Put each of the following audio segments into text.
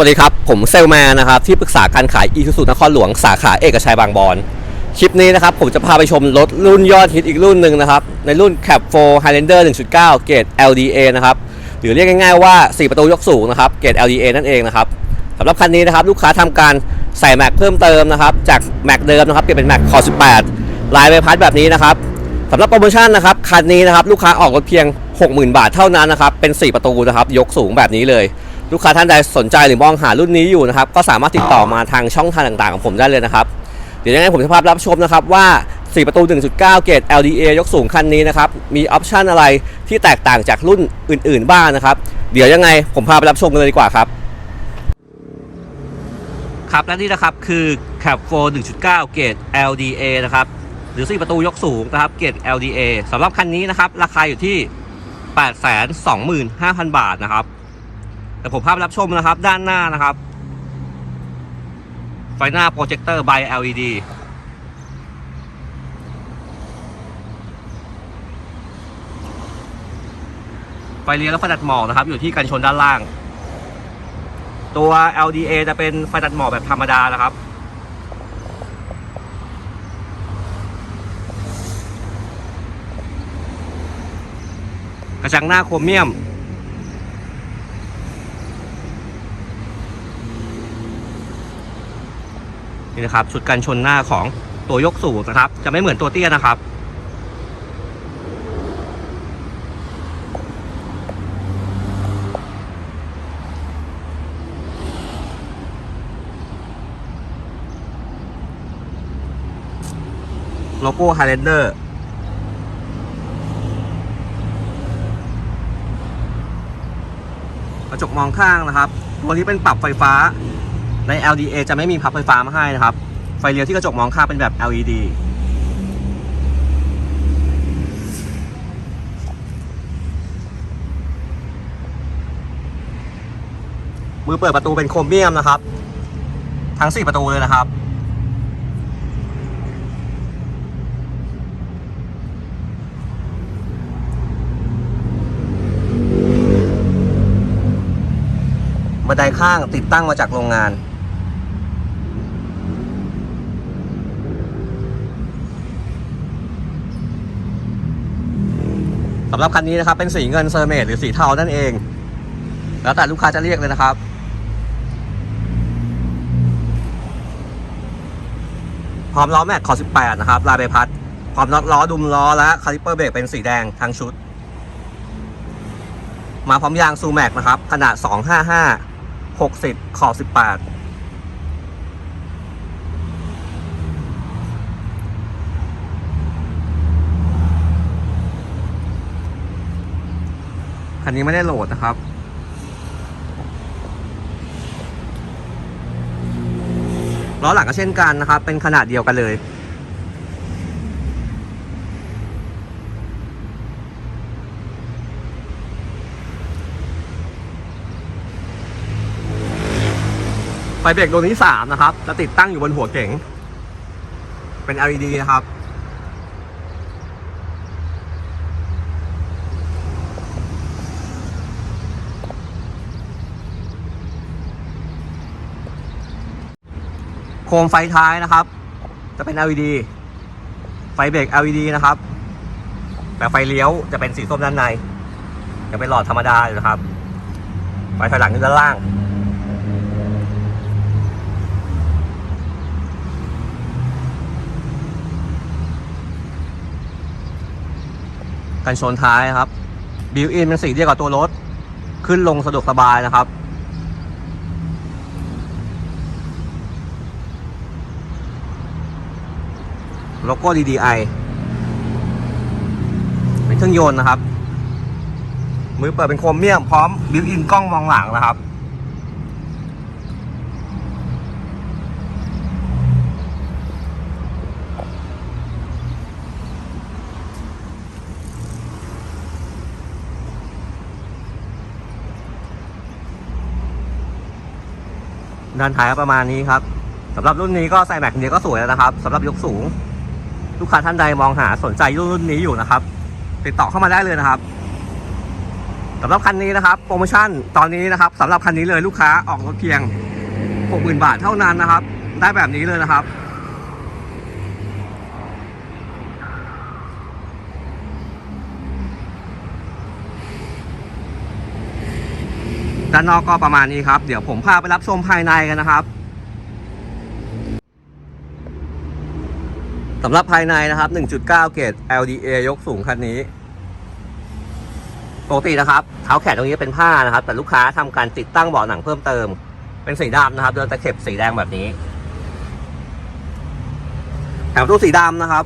วัสดีครับ ผมเซลแมนนะครับ ที่ปรึกษาการขายอี u z u นครหลวงสาขาเอกชัยบางบอนคลิปนี้นะครับ ผมจะพาไปชมรถรุ่นยอดฮิตอีกรุ่นหนึ่งนะครับ ในรุ่น Cap 4 Highlander 1.9 เกรด LDA นะครับ หรือเรียกง่ายๆว่า 4 ประตูยกสูงนะครับ เกรด LDA นั่นเองนะครับสำหรับคันนี้นะครับ ลูกค้าทำการใส่แม็กเพิ่มเติมนะครับ จากแม็กเดิมนะครับเปลี่ยนเป็นแม็กคอ18 ลายใบพัดแบบนี้นะครับสำหรับโปรโมชั่นนะครับคันนี้นะครับลูกค้าออกรถเพียง 60,000 บาทเท่านั้นนะครับเป็น 4 ประตูนะครับยกสูงแบบนี้เลย ลูกค้าท่านใดสนใจหรือมองหารุ่นนี้อยู่นะครับก็สามารถติดต่อมาทางช่องทางต่างๆของผมได้เลยนะครับเดี๋ยวยังไงผมจะพารับชมนะครับว่า 4 ประตู 1.9 เกรด LDA ยกสูงคันนี้นะครับมีออปชันอะไรที่แตกต่างจากรุ่นอื่น ๆ บ้างนะครับ เดี๋ยวยังไงผมพาไปรับชมกันเลยดีกว่าครับครับและนี่นะครับคือ Cap 4 1.9 เกรด LDA นะครับหรือ 4 ประตูยกสูงนะครับเกรด LDA สำหรับคันนี้นะครับราคาอยู่ที่ 825,000 บาทนะครับ แต่ผมภาพรับชมนะครับ ด้านหน้านะครับ ไฟหน้าโปรเจคเตอร์ by LED ไฟเลี้ยวและไฟตัดหมอกนะครับ อยู่ที่กันชนด้านล่าง ตัว LDA จะเป็นไฟตัดหมอกแบบธรรมดานะครับกระจังหน้าโครเมียม นี่นะครับชุดกันชนหน้าของตัวยกสูงนะครับ จะไม่เหมือนตัวเตี้ยนะครับ โลโก้ Highlander กระจกมองข้างนะครับ ตัวนี้เป็นปรับไฟฟ้า ใน LDA จะไม่มีพับไฟฟ้ามาให้นะครับ ไฟเลี้ยวที่กระจกมองข้างเป็นแบบ LED มือเปิดประตูเป็นโครเมียมนะครับ ทั้ง 4 ประตูเลยนะครับ บันไดข้างติดตั้งมาจากโรงงาน สำหรับคันนี้นะครับเป็นสีเงินเซอร์เมตหรือสีเทานั่นเอง แล้วแต่ลูกค้าจะเรียกเลยนะครับ พร้อมล้อแม็กคอ18 นะครับ ลายใบพัด พร้อมน็อตล้อดุมล้อและคาลิเปอร์เบรกเป็นสีแดงทั้งชุด มาพร้อมยางซูแม็กนะครับ ขนาด 255 60 ขอบ18 คันนี้ไม่ได้โหลดนะครับ ล้อหลังก็เช่นกันนะครับ เป็นขนาดเดียวกันเลยไฟเบรกดวงที่3นะครับ จะติดตั้งอยู่บนหัวเก๋ง เป็น LED นะครับ โคมไฟท้ายนะครับ จะเป็น LED ไฟเบรก LED นะครับ แต่ไฟเลี้ยวจะเป็นสีส้มด้านในยังเป็นหลอดธรรมดาอยู่นะครับ ไฟถอยหลังอยู่ด้านล่าง กันชนท้ายนะครับ บิวอินเป็นสีเดียวกับตัวรถ ขึ้นลงสะดวกสบายนะครับ โลโก้ DDI เป็นเครื่องยนต์นะครับ มือเปิดเป็นโครเมียมพร้อมบิวอินกล้องมองหลังนะครับ ด้านท้ายประมาณนี้ครับสำหรับรุ่นนี้ก็ใส่แม็กเดียวก็สวยแล้วนะครับสำหรับยกสูง ลูกค้าท่านใดมองหาสนใจรุ่นนี้อยู่นะครับ ติดต่อเข้ามาได้เลยนะครับสำหรับคันนี้นะครับ โปรโมชั่นตอนนี้นะครับสำหรับคันนี้เลยลูกค้าออกรถเพียง 60,000 บาทเท่านั้นนะครับ ได้แบบนี้เลยนะครับด้านนอกก็ประมาณนี้ครับ เดี๋ยวผมพาไปรับชมภายในกันนะครับ สำหรับภายในนะครับ 1.9 เกรด LDA ยกสูงคันนี้ปกตินะครับเท้าแขนตรงนี้เป็นผ้านะครับ แต่ลูกค้าทำการติดตั้งเบาะหนังเพิ่มเติม เป็นสีดำนะครับโดยตะเข็บสีแดงแบบนี้แถมตู้สีดำนะครับ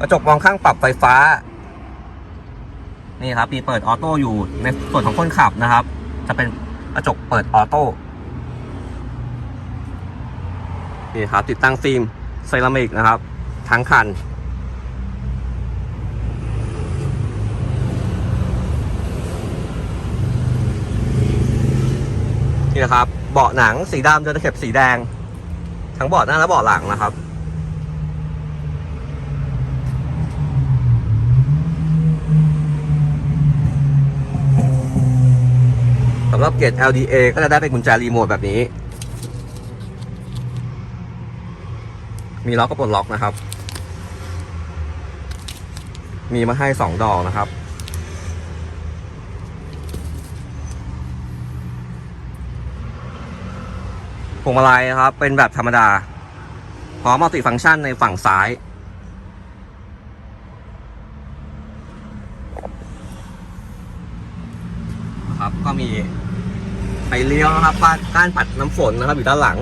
กระจกมองข้างปรับไฟฟ้า นี่ครับมีเปิดออโต้อยู่ในส่วนของคนขับนะครับ จะเป็นกระจกเปิดออโต้ นี่ครับติดตั้งฟิล์มเซรามิกนะครับ ทั้งคัน นี่นะครับ เบาะหนังสีดำโดยตะเข็บสีแดง ทั้งเบาะหน้าและเบาะหลังนะครับสำหรับเกรด LDA ก็จะได้เป็นกุญแจรีโมทแบบนี้ มีล็อกก็ปลดล็อกนะครับ มีมาให้สองดอกนะครับ พวงมาลัยนะครับ เป็นแบบธรรมดา พร้อมมัลติฟังก์ชันในฝั่งซ้าย นะครับ ก็มีไฟเลี้ยวนะครับก้านปัดน้ำฝนนะครับอยู่ด้านหลัง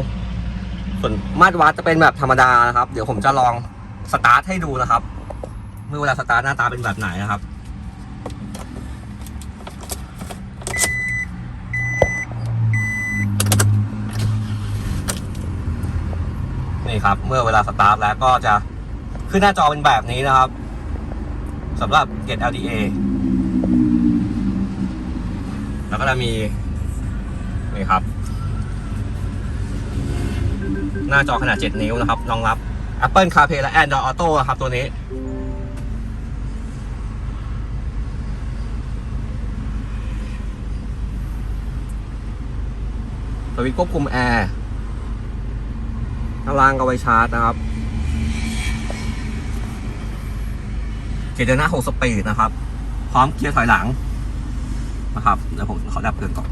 ส่วนมาตรวัดจะเป็นแบบธรรมดานะครับ เดี๋ยวผมจะลองสตาร์ทให้ดูนะครับเมื่อเวลาสตาร์ทหน้าตาเป็นแบบไหนนะครับนี่ครับ เมื่อเวลาสตาร์ทแล้วก็จะขึ้นหน้าจอเป็นแบบนี้นะครับสำหรับเกต LDA แล้วก็จะมีนี่ครับ หน้าจอขนาด 7 นิ้วนะครับรองรับ Apple CarPlay และ Android Auto นะครับตัวนี้ สวิตช์ควบคุมแอร์ข้างล่างก็ไว้ชาร์จนะครับเกียร์เดินหน้า 6 สปีดนะครับ พร้อมเกียร์ถอยหลังนะครับเดี๋ยวผมขอดับเครื่องก่อน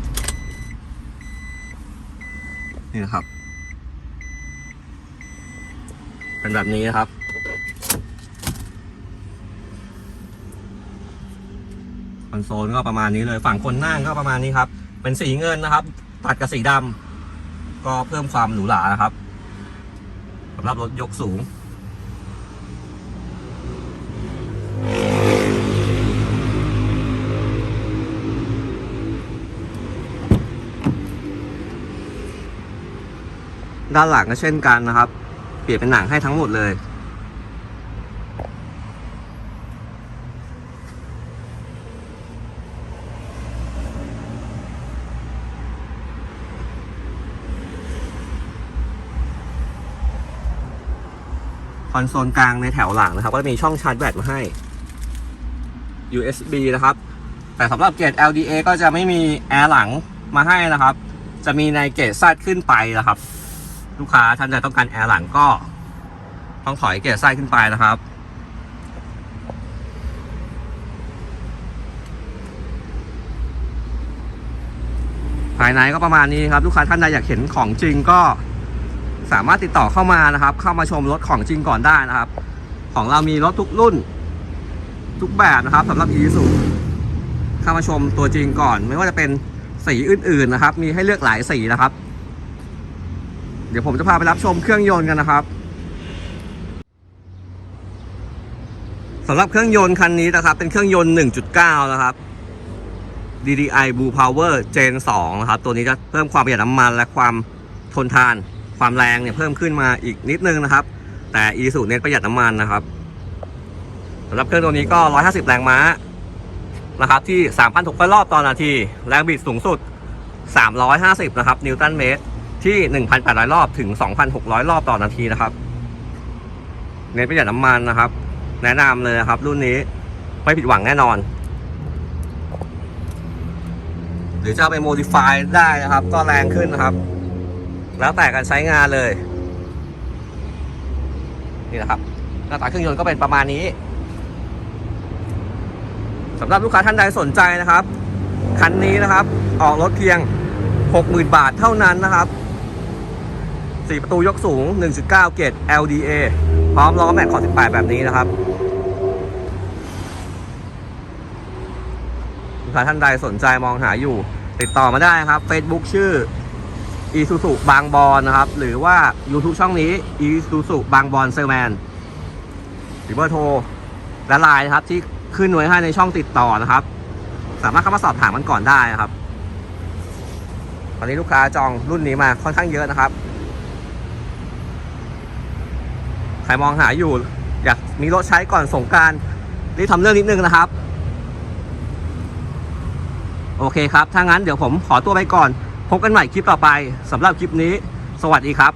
นี่นะครับ เป็นแบบนี้นะครับ คอนโซลก็ประมาณนี้เลย ฝั่งคนนั่งก็ประมาณนี้ครับ เป็นสีเงินนะครับ ตัดกับสีดำก็เพิ่มความหรูหรานะครับสำหรับรถยกสูงด้านหลังก็เช่นกันนะครับ เปลี่ยนเป็นหนังให้ทั้งหมดเลย คอนโซลกลางในแถวหลังนะครับ ก็จะมีช่องชาร์จแบตมาให้ USB นะครับ แต่สำหรับเกรด LDA ก็จะไม่มีแอร์หลังมาให้นะครับ จะมีในเกรดซัดขึ้นไปนะครับ ลูกค้าท่านใดต้องการแอร์หลังก็ ต้องถอยเกียรดไส้ขึ้นไปนะครับ ภายในก็ประมาณนี้ครับ ลูกค้าท่านใดอยากเห็นของจริงก็สามารถติดต่อเข้ามานะครับ เข้ามาชมรถของจริงก่อนได้นะครับ ของเรามีรถทุกรุ่น ทุกแบบนะครับสำหรับ e ี u เข้ามาชมตัวจริงก่อน ไม่ว่าจะเป็นสีอื่นๆนะครับ มีให้เลือกหลายสีนะครับ เดี๋ยวผมจะพาไปรับชมเครื่องยนต์กันนะครับสำหรับเครื่องยนต์คันนี้นะครับ เป็นเครื่องยนต์ 1.9 นะครับ DDI Blue Power Gen 2 นะครับ ตัวนี้จะเพิ่มความประหยัดน้ำมันและความทนทาน ความแรงเนี่ยเพิ่มขึ้นมาอีกนิดนึงนะครับ แต่ e สูเน้นประหยัดน้ำมันนะครับสำหรับเครื่องตัวนี้ก็ 150 แรงม้านะครับที่ 3,600 รอบต่อนาที แรงบิดสูงสุด 350 นะครับ นิวตันเมตร ที่ 1,800 รอบถึง 2,600 รอบต่อนาทีนะครับเน้นประหยัดน้ำมันนะครับ แนะนำเลยนะครับ รุ่นนี้ไม่ผิดหวังแน่นอน หรือจะไปโมดิฟายได้นะครับ ก็แรงขึ้นนะครับ แล้วแต่การใช้งานเลย นี่นะครับ หน้าตาเครื่องยนต์ก็เป็นประมาณนี้สำหรับลูกค้าท่านใดสนใจนะครับ คันนี้นะครับ ออกรถเพียง 60,000 บาทเท่านั้นนะครับ 4 ประตูยกสูง 1.9 เกต LDA พร้อมล้อแม็กขอบ18 แบบนี้นะครับลูกค้าท่านใดสนใจมองหาอยู่ ติดต่อมาได้ครับ Facebook ชื่ออีซูซูบางบอนนะครับ หรือว่า YouTube ช่องนี้อีซูซูบางบอนเซอร์แมนหรือเบอร์โทร และไลน์นะครับ ที่ขึ้นไว้ให้ในช่องติดต่อนะครับ สามารถเข้ามาสอบถามกันก่อนได้นะครับตอนนี้ลูกค้าจองรุ่นนี้มาค่อนข้างเยอะนะครับ ใครมองหาอยู่ อยากมีรถใช้ก่อนสงการรีบทำเรื่องนิดนึงนะครับ โอเคครับ ถ้างั้นเดี๋ยวผมขอตัวไปก่อน พบกันใหม่คลิปต่อไปสำหรับคลิปนี้ สวัสดีครับ